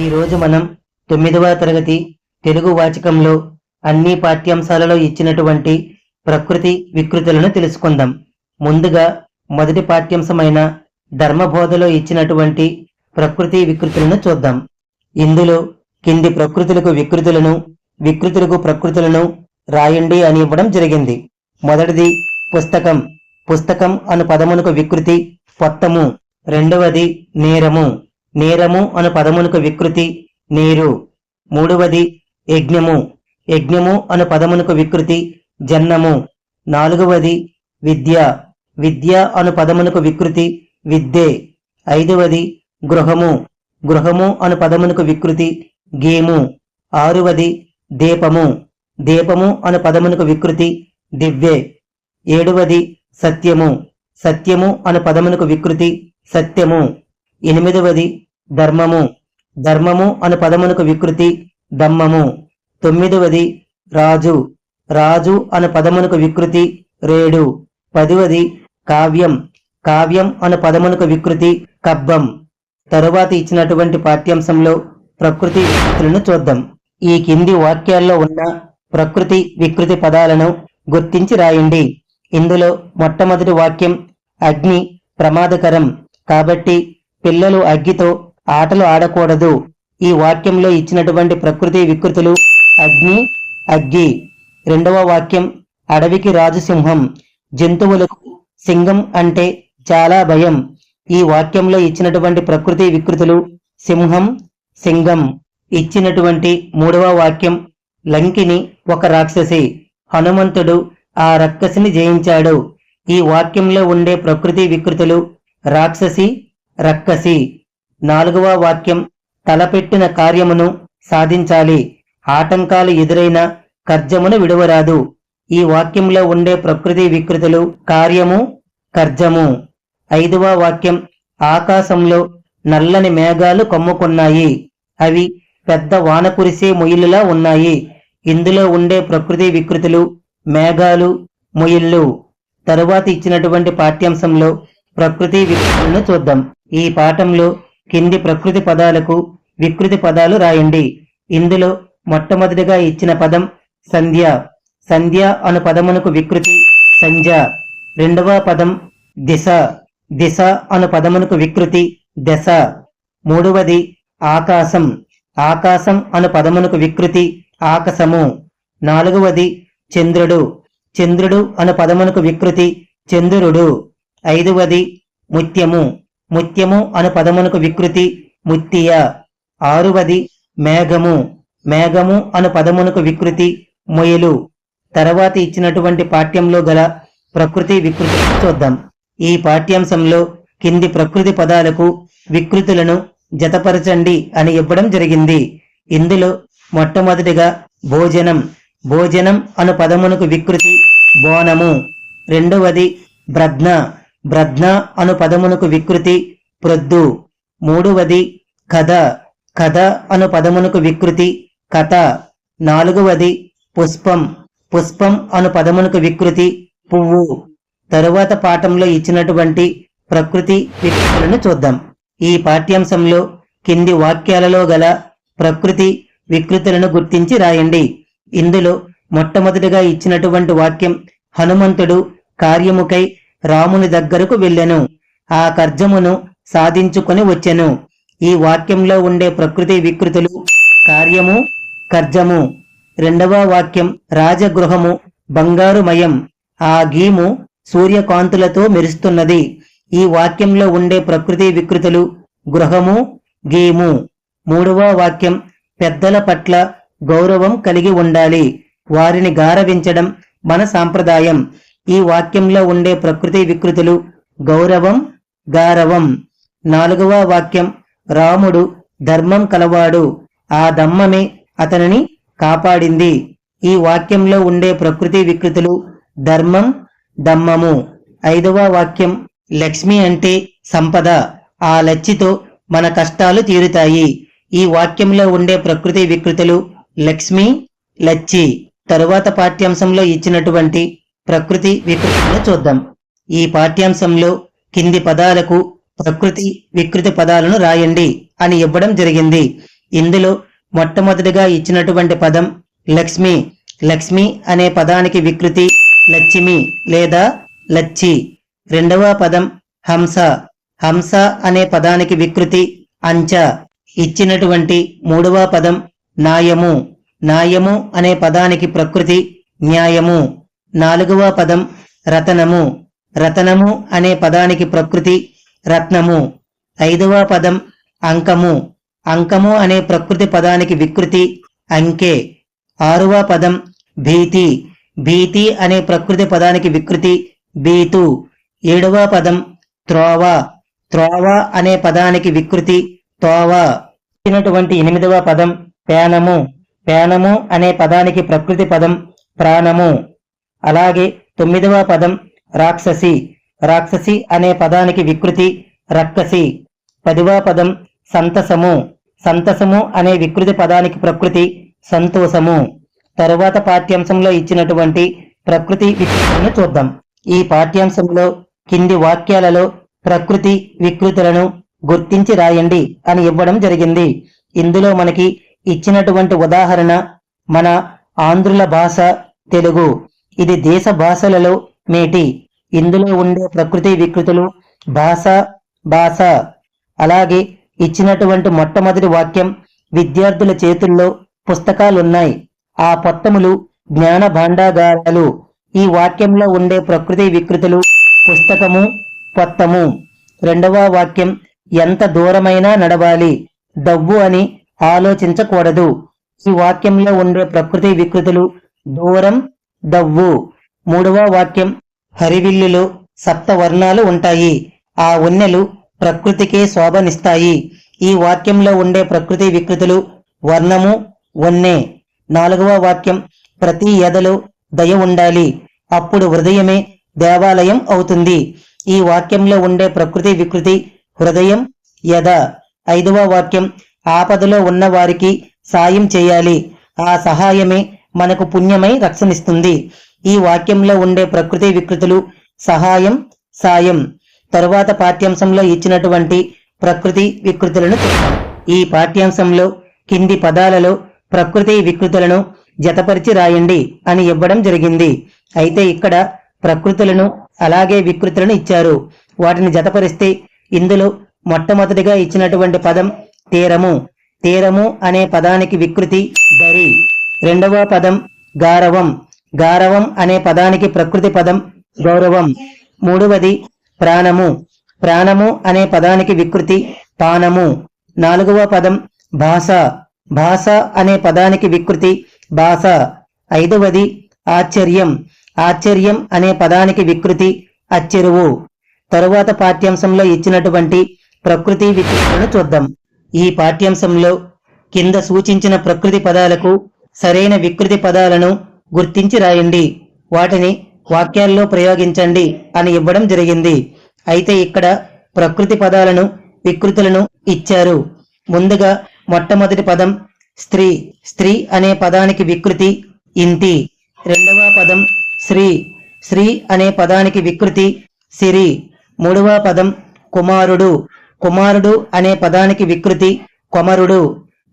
ఈ రోజు మనం తొమ్మిదవ తరగతి తెలుగు వాచకంలో అన్ని పాఠ్యాంశాలలో ఇచ్చినటువంటి ప్రకృతి వికృతులను తెలుసుకుందాం. ముందుగా మొదటి పాఠ్యాంశమైన ధర్మబోధలో ఇచ్చినటువంటి ప్రకృతి వికృతులను చూద్దాం. ఇందులో కింది ప్రకృతులకు వికృతులను వికృతులకు ప్రకృతులను రాయండి అని ఇవ్వడం జరిగింది. మొదటిది పుస్తకం. పుస్తకం అను పదమునకు వికృతి పొత్తము రెండవది నేరము. నేరము అను పదమునకు వికృతి నీరు. మూడవది యజ్ఞము. యజ్ఞము అను పదమునకు వికృతి జన్నము. నాలుగవది విద్య. విద్య అను పదమునకు వికృతి విద్దే ఐదవది గృహము. గృహము అను పదమునకు వికృతి గేము. ఆరువది దీపము. దీపము అను పదమునకు వికృతి దివ్యే. ఏడవది సత్యము. సత్యము అను పదమునకు వికృతి సత్యము. ఎనిమిదవది ధర్మము. ధర్మము అను పదమునకు వికృతి దమ్మము తొమ్మిదవది రాజు. రాజు అను పదమునకు వికృతి రేడు. పదివది కావ్యం. కావ్యం అను పదమునకు వికృతి కబ్బం. తరువాత ఇచ్చినటువంటి పాఠ్యాంశంలో ప్రకృతి వికృతులను చూద్దాం. ఈ కింది వాక్యాల్లో ఉన్న ప్రకృతి వికృతి పదాలను గుర్తించి రాయండి. ఇందులో మొట్టమొదటి వాక్యం అగ్ని ప్రమాదకరం. కాబట్టి పిల్లలు అగ్గితో ఆటలు ఆడకూడదు. ఈ వాక్యంలో ఇచ్చినటువంటి ప్రకృతి వికృతులు అగ్ని అగ్గి. రెండవ వాక్యం అడవికి రాజు సింహం జంతువులకు సింహం అంటే చాలా భయం. ఈ వాక్యంలో ఇచ్చినటువంటి ప్రకృతి వికృతులు సింహం సింగం. ఇచ్చినటువంటి మూడవ వాక్యం లంకిని ఒక రాక్షసి హనుమంతుడు ఆ రక్కసిని జయించాడు. ఈ వాక్యంలో ఉండే ప్రకృతి వికృతులు రాక్షసి రక్కసి. నాలుగవ వాక్యం తలపెట్టిన కార్యమును సాధించాలి. ఆటంకాలు ఎదురైన కర్జమును విడువరాదు. ఈ వాక్యంలో ఉండే ప్రకృతి వికృతులు కార్యము కర్జము. ఐదవ వాక్యం ఆకాశంలో నల్లని మేఘాలు కమ్ముకున్నాయి. అవి పెద్ద వాన కురిసే మొయిలులా ఉన్నాయి. ఇందులో ఉండే ప్రకృతి వికృతులు మేఘాలు మొయిళ్ళు. తరువాత ఇచ్చినటువంటి పాఠ్యాంశంలో ప్రకృతి వికృతులను చూద్దాం. ఈ పాఠంలో కింది ప్రకృతి పదాలకు వికృతి పదాలు రాయండి. ఇందులో మొట్టమొదటిగా ఇచ్చిన పదం సంధ్య. సంధ్య అను పదమునకు వికృతి సంధ్య. రెండవ పదం దిశ. దిశ అను పదమునకు వికృతి దశ. మూడవది ఆకాశం. ఆకాశం అను పదమునకు వికృతి ఆకాశము. నాలుగవది చంద్రుడు. చంద్రుడు అను పదమునకు వికృతి చంద్రుడు. ఐదవది ముత్యము. ముత్యము అను పదమునకు వికృతి ముత్తియ. ఆరువది మేఘము. మేఘము అను పదమునకు వికృతి మొయలు. తర్వాత ఇచ్చినటువంటి పాఠ్యంలో గల ప్రకృతి వికృతి చూద్దాం. ఈ పాఠ్యాంశంలో కింది ప్రకృతి పదాలకు వికృతులను జతపరచండి అని ఇవ్వడం జరిగింది. ఇందులో మొట్టమొదటిగా భోజనం. భోజనం అను పదమునకు వికృతి బోనము. రెండవది బ్రజ్ఞ బ్రజ్ఞ అను పదమునకు వికృతి ప్రొద్దు. మూడవది కథ. కథ అను పదమునకు వికృతి కథ. నాలుగవది పుష్పం. పుష్పం అను పదమునకు వికృతి పువ్వు. తరువాత పాఠంలో ఇచ్చినటువంటి ప్రకృతి వికృతులను చూద్దాం. ఈ పాఠ్యాంశంలో కింది వాక్యాలలో గల ప్రకృతి వికృతులను గుర్తించి రాయండి. ఇందులో మొట్టమొదటిగా ఇచ్చినటువంటి వాక్యం హనుమంతుడు కార్యముకై రాముని దగ్గరకు వెళ్ళెను. ఆ కర్జమును సాధించుకొని వచ్చెను. ఈ వాక్యంలో ఉండే ప్రకృతి వికృతులు కార్యము కర్జము రెండవ వాక్యం రాజగృహము బంగారుమయం. ఆ గీము సూర్యకాంతులతో మెరుస్తున్నది. ఈ వాక్యంలో ఉండే ప్రకృతి వికృతులు గృహము గీము. మూడవ వాక్యం పెద్దల పట్ల గౌరవం కలిగి ఉండాలి. వారిని గారవించడం మన సాంప్రదాయం. ఈ వాక్యంలో ఉండే ప్రకృతి వికృతులు గౌరవం గారవం. నాలుగవ వాక్యం రాముడు ధర్మం కలవాడు ఆ దమ్మమే అతనిని కాపాడింది. ఈ వాక్యంలో ఉండే ప్రకృతి వికృతులు ధర్మం దమ్మము. ఐదవ వాక్యం లక్ష్మి అంటే సంపద. ఆ లచ్చితో మన కష్టాలు తీరుతాయి. ఈ వాక్యంలో ఉండే ప్రకృతి వికృతులు లక్ష్మి లచ్చి. తరువాత పాఠ్యాంశంలో ఇచ్చినటువంటి ప్రకృతి వికృతిలో చూద్దాం. ఈ పాఠ్యాంశంలో కింది పదాలకు ప్రకృతి వికృతి పదాలను రాయండి అని ఇవ్వడం జరిగింది. ఇందులో మొట్టమొదటిగా ఇచ్చినటువంటి పదం లక్ష్మి. లక్ష్మి అనే పదానికి వికృతి లక్ష్మి లేదా లచ్చి. రెండవ పదం హంస. హంస అనే పదానికి వికృతి అంచ. ఇచ్చినటువంటి మూడవ పదం నాయము. నాయము అనే పదానికి ప్రకృతి న్యాయము. నాలుగవ పదం రతనము. రతనము అనే పదానికి ప్రకృతి రత్నము. ఐదవ పదం అంకము. అంకము అనే ప్రకృతి పదానికి వికృతి అంకె. ఆరవ పదం భీతి. భీతి అనే ప్రకృతి పదానికి వికృతి బీతు ఏడవ పదం త్రోవ. త్రోవ అనే పదానికి వికృతి తోవ. ఇచ్చినటువంటి ఎనిమిదవ పదం పేనము పేనము అనే పదానికి ప్రకృతి పదం ప్రాణము. అలాగే తొమ్మిదవ పదం రాక్షసి. రాక్షసి అనే పదానికి వికృతి రక్కసి. పదివ పదం సంతసము. సంతసము అనే వికృతి పదానికి ప్రకృతి సంతోషము. తరువాత పాఠ్యాంశంలో ఇచ్చినటువంటి ప్రకృతి వికృతులను చూద్దాం. ఈ పాఠ్యాంశంలో కింది వాక్యాలలో ప్రకృతి వికృతులను గుర్తించి రాయండి అని ఇవ్వడం జరిగింది. ఇందులో మనకి ఇచ్చినటువంటి ఉదాహరణ మన ఆంధ్రుల భాష తెలుగు. ఇది దేశ భాషలలో మేటి ఇందులో ఉండే ప్రకృతి వికృతులు భాష భాష. అలాగే ఇచ్చినటువంటి మొట్టమొదటి వాక్యం విద్యార్థుల చేతుల్లో పుస్తకాలున్నాయి. ఆ పొత్తములు జ్ఞాన భాండాగారాలు. ఈ వాక్యంలో ఉండే ప్రకృతి వికృతులు పుస్తకము పొత్తము రెండవ వాక్యం ఎంత దూరమైనా నడవాలి దవ్వు అని ఆలోచించకూడదు. ఈ వాక్యంలో ఉండే ప్రకృతి వికృతులు దూరం దవ్వు. మూడవ వాక్యం. హరివిల్లులో సప్త వర్ణాలు ఉంటాయి. ఆ ఉన్నెలు ప్రకృతికే శోభనిస్తాయి. ఈ వాక్యంలో ఉండే ప్రకృతి వికృతులు వర్ణము వన్నె. నాలుగవ వాక్యం. ప్రతి ఎదలో దయ ఉండాలి. అప్పుడు హృదయమే దేవాలయం అవుతుంది. ఈ వాక్యంలో ఉండే ప్రకృతి వికృతి హృదయం యద. ఐదవ వాక్యం. ఆపదలో ఉన్న వారికి సాయం చేయాలి. ఆ సహాయమే మనకు పుణ్యమై రక్షణిస్తుంది. ఈ వాక్యంలో ఉండే ప్రకృతి వికృతులు సహాయం సాయం. తరువాత పాఠ్యాంశంలో ఇచ్చినటువంటి ప్రకృతి వికృతులను చూద్దాం. ఈ పాఠ్యాంశంలో కింది పదాలలో ప్రకృతి వికృతులను జతపరిచి రాయండి అని ఇవ్వడం జరిగింది. అయితే ఇక్కడ ప్రకృతులను అలాగే వికృతులను ఇచ్చారు. వాటిని జతపరిస్తే ఇందులో మొట్టమొదటిగా ఇచ్చినటువంటి పదం తీరము. తీరము అనే పదానికి వికృతి దరి. రెండవ పదం గారవం. గారవం అనే పదానికి ప్రకృతి పదం గౌరవం. మూడవది ప్రాణము. ప్రాణము అనే పదానికి వికృతి పానము. నాలుగవ పదం భాష. భాష అనే పదానికి వికృతి భాష. ఐదవది ఆశ్చర్యం. ఆశ్చర్యం అనే పదానికి వికృతి అచ్చెరువు. తరువాత పాఠ్యాంశంలో ఇచ్చినటువంటి ప్రకృతి వికృతులను చూద్దాం. ఈ పాఠ్యాంశంలో కింద సూచించిన ప్రకృతి పదాలకు సరైన వికృతి పదాలను గుర్తించి రాయండి. వాటిని వాక్యాల్లో ప్రయోగించండి అని ఇవ్వడం జరిగింది. అయితే ఇక్కడ ప్రకృతి పదాలను వికృతులను ఇచ్చారు. ముందుగా మొట్టమొదటి పదం స్త్రీ. స్త్రీ అనే పదానికి వికృతి ఇంటి. రెండవ పదం శ్రీ శ్రీ అనే పదానికి వికృతి సిరి. మూడవ పదం కుమారుడు. కుమారుడు అనే పదానికి వికృతి కొమరుడు.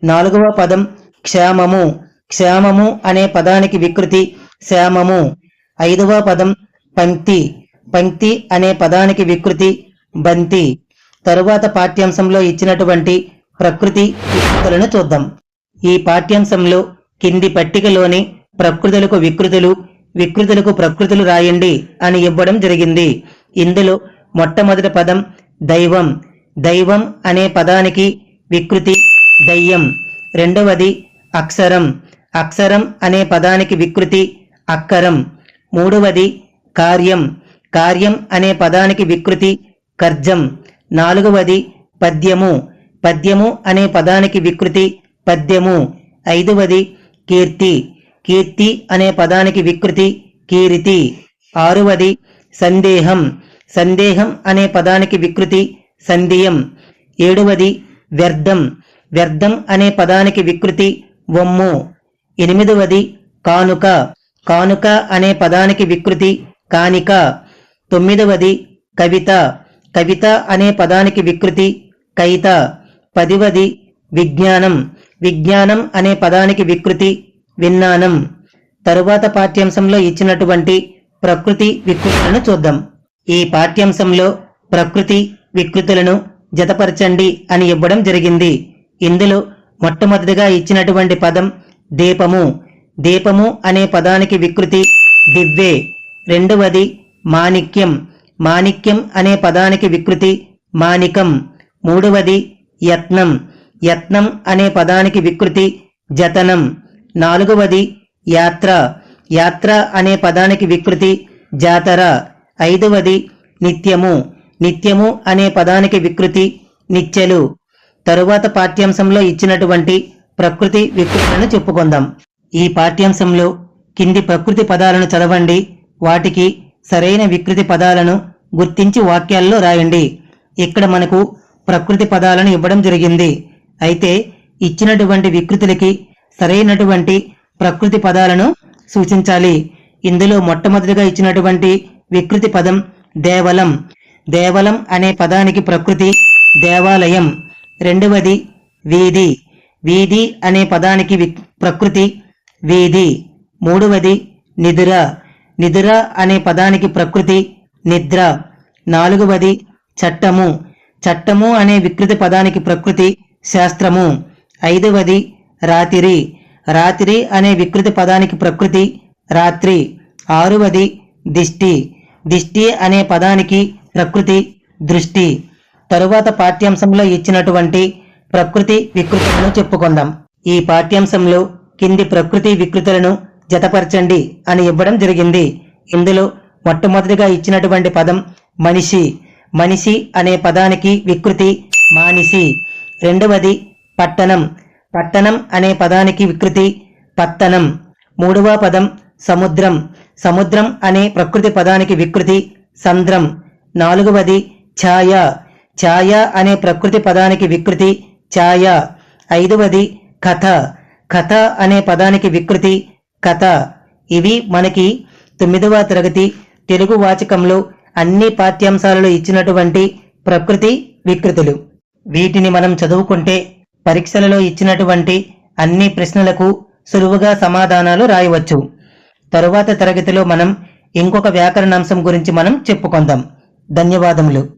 నాలుగవ పదం క్షేమము. క్షేమము అనే పదానికి వికృతి. శ్యామము ఐదవ పదం పంక్తి. పంక్తి అనే పదానికి వికృతి. బంతి. తరువాత పాఠ్యాంశంలో ఇచ్చినటువంటి ప్రకృతి వికృతులను చూద్దాం. ఈ పాఠ్యాంశంలో కింది పట్టికలోని ప్రకృతులకు వికృతులు వికృతులకు ప్రకృతులు రాయండి అని ఇవ్వడం జరిగింది. ఇందులో మొట్టమొదటి పదం దైవం. దైవం అనే పదానికి వికృతి దయ్యం. రెండవది అక్షరం. అక్షరం అనే పదానికి వికృతి అక్కరం. మూడవది కార్యం. కార్యం అనే పదానికి వికృతి కర్జం. నాలుగవది పద్యము. పద్యము అనే పదానికి వికృతి పద్యము. ఐదవది కీర్తి. కీర్తి అనే పదానికి వికృతి కీరితి. ఆరవది సందేహం. సందేహం అనే పదానికి వికృతి సందేయం ఏడవది వ్యర్థం. వ్యర్థం అనే పదానికి వికృతి వమ్ము. ఎనిమిదవది కానుక. కానుక అనే పదానికి వికృతి కానిక. తొమ్మిదవది కవిత. కవిత అనే పదానికి వికృతి కైత. పదివది విజ్ఞానం. విజ్ఞానం అనే పదానికి వికృతి విన్నానం. తరువాత పాఠ్యాంశంలో ఇచ్చినటువంటి ప్రకృతి వికృతులను చూద్దాం. ఈ పాఠ్యాంశంలో ప్రకృతి వికృతులను జతపరచండి అని ఇవ్వడం జరిగింది. ఇందులో మొట్టమొదటిగా ఇచ్చినటువంటి పదం దీపము. దీపము అనే పదానికి వికృతి దివ్వే. రెండవది మాణిక్యం. మాణిక్యం అనే పదానికి వికృతి మాణికం. మూడవది యత్నం. యత్నం అనే పదానికి వికృతి జతనం. నాలుగవది యాత్ర. యాత్ర అనే పదానికి వికృతి జాతర. ఐదవది నిత్యము. నిత్యము అనే పదానికి వికృతి నిత్యలు తరువాత పాఠ్యాంశంలో ఇచ్చినటువంటి ప్రకృతి వికృతులను చెప్పుకుందాం. ఈ పాఠ్యాంశంలో కింది ప్రకృతి పదాలను చదవండి. వాటికి సరైన వికృతి పదాలను గుర్తించి వాక్యాల్లో రాయండి. ఇక్కడ మనకు ప్రకృతి పదాలను ఇవ్వడం జరిగింది. అయితే ఇచ్చినటువంటి వికృతులకి సరైనటువంటి ప్రకృతి పదాలను సూచించాలి. ఇందులో మొట్టమొదటిగా ఇచ్చినటువంటి వికృతి పదం దేవలం. దేవలం అనే పదానికి ప్రకృతి దేవాలయం. రెండవది వీధి. వీధి అనే పదానికి వి- ప్రకృతి వీధి. మూడవది నిద్ర. నిద్ర అనే పదానికి ప్రకృతి నిద్ర. నాలుగవది చట్టము. చట్టము అనే వికృతి పదానికి ప్రకృతి శాస్త్రము. ఐదవది రాతిరి. రాత్రి అనే వికృతి పదానికి ప్రకృతి రాత్రి. ఆరవది దిష్టి. దిష్టి అనే పదానికి ప్రకృతి దృష్టి. తరువాత పాఠ్యాంశంలో ఇచ్చినటువంటి ప్రకృతి వికృతులను చెప్పుకుందాం. ఈ పాఠ్యాంశంలో కింది ప్రకృతి వికృతులను జతపరచండి అని ఇవ్వడం జరిగింది. ఇందులో మొట్టమొదటిగా ఇచ్చినటువంటి పదం మనిషి. మనిషి అనే పదానికి వికృతి మానిసి. రెండవది పట్టణం. పట్టణం అనే పదానికి వికృతి పత్తనం. మూడవ పదం సముద్రం. సముద్రం అనే ప్రకృతి పదానికి వికృతి సంద్రం. నాలుగవది ఛాయ. ఛాయ అనే ప్రకృతి పదానికి వికృతి ఛాయ. ఐదవది కథ. కథ అనే పదానికి వికృతి. కథ. ఇవి మనకి తొమ్మిదవ తరగతి తెలుగు వాచకంలో అన్ని పాఠ్యాంశాలలో ఇచ్చినటువంటి ప్రకృతి వికృతులు. వీటిని మనం చదువుకుంటే పరీక్షలలో ఇచ్చినటువంటి అన్ని ప్రశ్నలకు సులువుగా సమాధానాలు రాయవచ్చు. తరువాత తరగతిలో మనం ఇంకొక వ్యాకరణాంశం గురించి మనం చెప్పుకుందాం. ధన్యవాదములు.